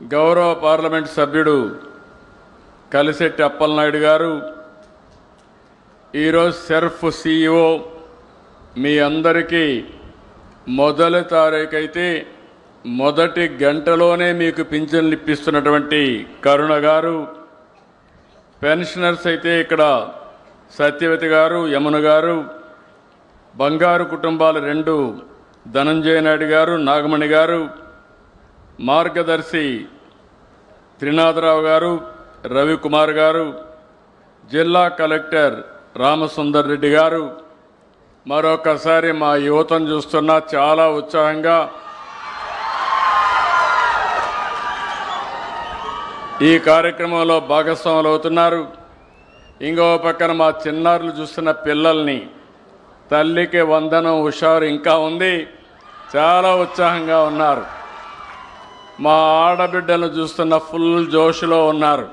గౌరవ పార్లమెంట్ సభ్యుడు కలిశెట్టి అప్పలనాయుడు గారు ఈరోజు సెర్ఫ్ సిఇఓ మీ అందరికీ మొదటి తారీఖైతే మొదటి గంటలోనే మీకు పింఛన్లు ఇప్పిస్తున్నటువంటి కరుణ గారు పెన్షనర్స్ అయితే ఇక్కడ సత్యవతి గారు యమున గారు బంగారు కుటుంబాలు రెండు ధనంజయ నాయుడు గారు నాగమణి గారు మార్గదర్శి త్రినాథరావు గారు రవికుమార్ గారు జిల్లా కలెక్టర్ రామసుందర్ రెడ్డి గారు. మరొకసారి మా యువతను చూస్తున్నా చాలా ఉత్సాహంగా. ఈ కార్యక్రమంలో భాగస్వాములు అవుతున్నారు. ఇంకో పక్కన మా చిన్నారులు చూస్తున్న పిల్లల్ని తల్లికి వందనం హుషారు ఇంకా ఉంది. చాలా ఉత్సాహంగా ఉన్నారు. మా ఆడబిడ్డలను చూస్తున్న ఫుల్ జోష్లో ఉన్నారు.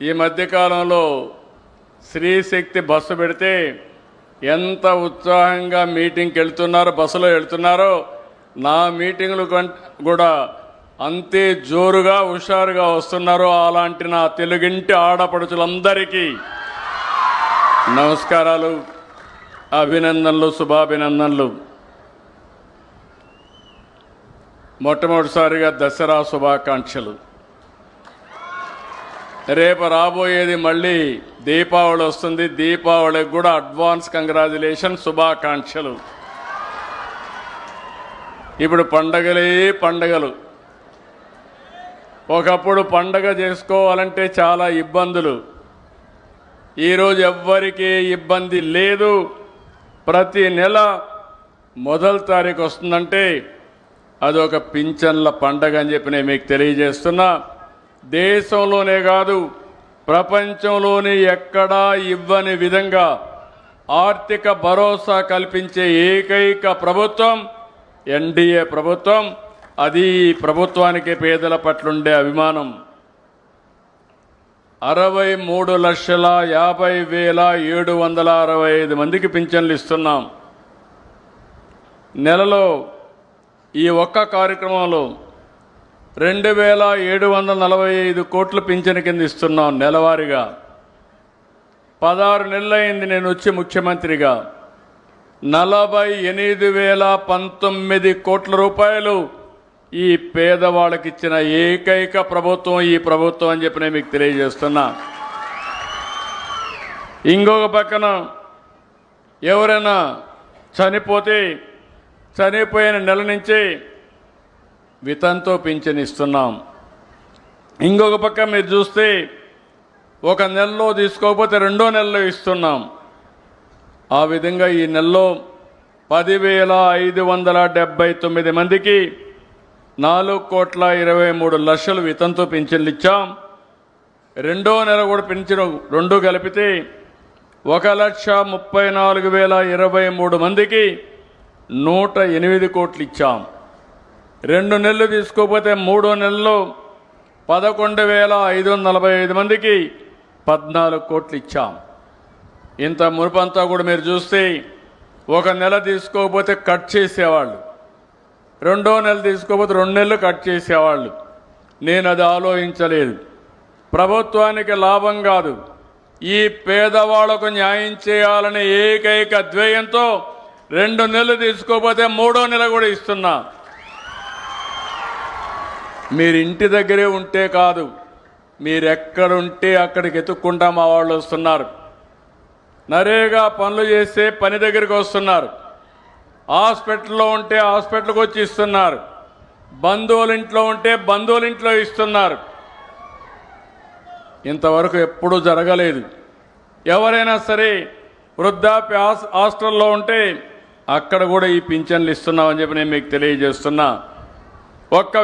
ఈ మధ్యకాలంలో స్త్రీశక్తి బస్సు పెడితే ఎంత ఉత్సాహంగా మీటింగ్కి వెళ్తున్నారో బస్సులో వెళ్తున్నారో నా మీటింగ్లు కూడా అంతే జోరుగా హుషారుగా వస్తున్నారు అలాంటి నా తెలుగింటి ఆడపడుచులందరికీ నమస్కారాలు అభినందనలు శుభాభినందనలు. మొట్టమొదటిసారిగా దసరా శుభాకాంక్షలు. రేపు రాబోయేది మళ్ళీ దీపావళి వస్తుంది. దీపావళికి కూడా అడ్వాన్స్ కంగ్రాచులేషన్ శుభాకాంక్షలు. ఇప్పుడు పండగలే పండగలు. ఒకప్పుడు పండగ చేసుకోవాలంటే చాలా ఇబ్బందులు. ఈరోజు ఎవ్వరికీ ఇబ్బంది లేదు. ప్రతి నెల మొదటి తారీఖు వస్తుందంటే అదొక పింఛన్ల పండగ అని చెప్పి నేను మీకు తెలియజేస్తున్నా. దేశంలోనే కాదు ప్రపంచంలోనే ఎక్కడా ఇవ్వని విధంగా ఆర్థిక భరోసా కల్పించే ఏకైక ప్రభుత్వం ఎన్డీఏ ప్రభుత్వం. అది ప్రభుత్వానికి పేదల పట్లుండే అభిమానం. అరవై మూడు లక్షల యాభై వేల ఏడు వందల అరవై ఐదు మందికి పింఛన్లు ఇస్తున్నాం. నెలలో ఈ ఒక్క కార్యక్రమంలో రెండు వేల ఏడు వందల నలభై ఐదు కోట్ల పింఛను కింద ఇస్తున్నాం నెలవారీగా. పదహారు నెలలైంది నేను వచ్చి ముఖ్యమంత్రిగా. నలభై ఎనిమిది వేల పంతొమ్మిది కోట్ల రూపాయలు ఈ పేదవాళ్ళకి ఇచ్చిన ఏకైక ప్రభుత్వం ఈ ప్రభుత్వం అని చెప్పి నేను మీకు తెలియజేస్తున్నా. ఇంకొక పక్కన ఎవరైనా చనిపోతే చనిపోయిన నెల నుంచి వితంతో పింఛన్ ఇస్తున్నాం ఇంకొక పక్క మీరు చూస్తే ఒక నెలలో తీసుకోకపోతే రెండో నెలలో ఇస్తున్నాం. ఆ విధంగా ఈ నెలలో పదివేల ఐదు వందల డెబ్బై తొమ్మిది మందికి నాలుగు కోట్ల ఇరవై మూడు లక్షలు వితంతో పింఛన్లు ఇచ్చాం. రెండో నెల కూడా పింఛను రెండు కలిపితే ఒక లక్ష ముప్పై నాలుగు వేల ఇరవై మూడు మందికి నూట ఎనిమిది కోట్లు ఇచ్చాం రెండు నెలలు తీసుకోకపోతే మూడో నెలలో పదకొండు వేల ఐదు వందల నలభై ఐదు మందికి పద్నాలుగు కోట్లు ఇచ్చాం ఇంత మునుపంతా కూడా మీరు చూస్తే ఒక నెల తీసుకోకపోతే కట్ చేసేవాళ్ళు. రెండో నెల తీసుకోకపోతే రెండు నెలలు కట్ చేసేవాళ్ళు. నేను అది ఆలోచించలేదు. ప్రభుత్వానికి లాభం కాదు. ఈ పేదవాళ్ళకు న్యాయం చేయాలనే ఏకైక ధ్యేయంతో రెండు నెలలు తీసుకోకపోతే మూడో నెల కూడా ఇస్తున్నా. మీరు ఇంటి దగ్గరే ఉంటే కాదు మీరు ఎక్కడుంటే అక్కడికి ఎత్తుక్కుంటా మా వాళ్ళు వస్తున్నారు. నరేగా పనులు చేస్తే పని దగ్గరికి వస్తున్నారు. హాస్పిటల్లో ఉంటే హాస్పిటల్కి వచ్చి ఇస్తున్నారు. బంధువుల ఇంట్లో ఉంటే బంధువుల ఇంట్లో ఇస్తున్నారు. ఇంతవరకు ఎప్పుడూ జరగలేదు. ఎవరైనా సరే వృద్ధాప్య హాస్- హాస్టల్లో ఉంటే అక్కడ కూడా ఈ పింఛన్లు ఇస్తున్నామని చెప్పి నేను మీకు తెలియజేస్తున్నా. ఒక్క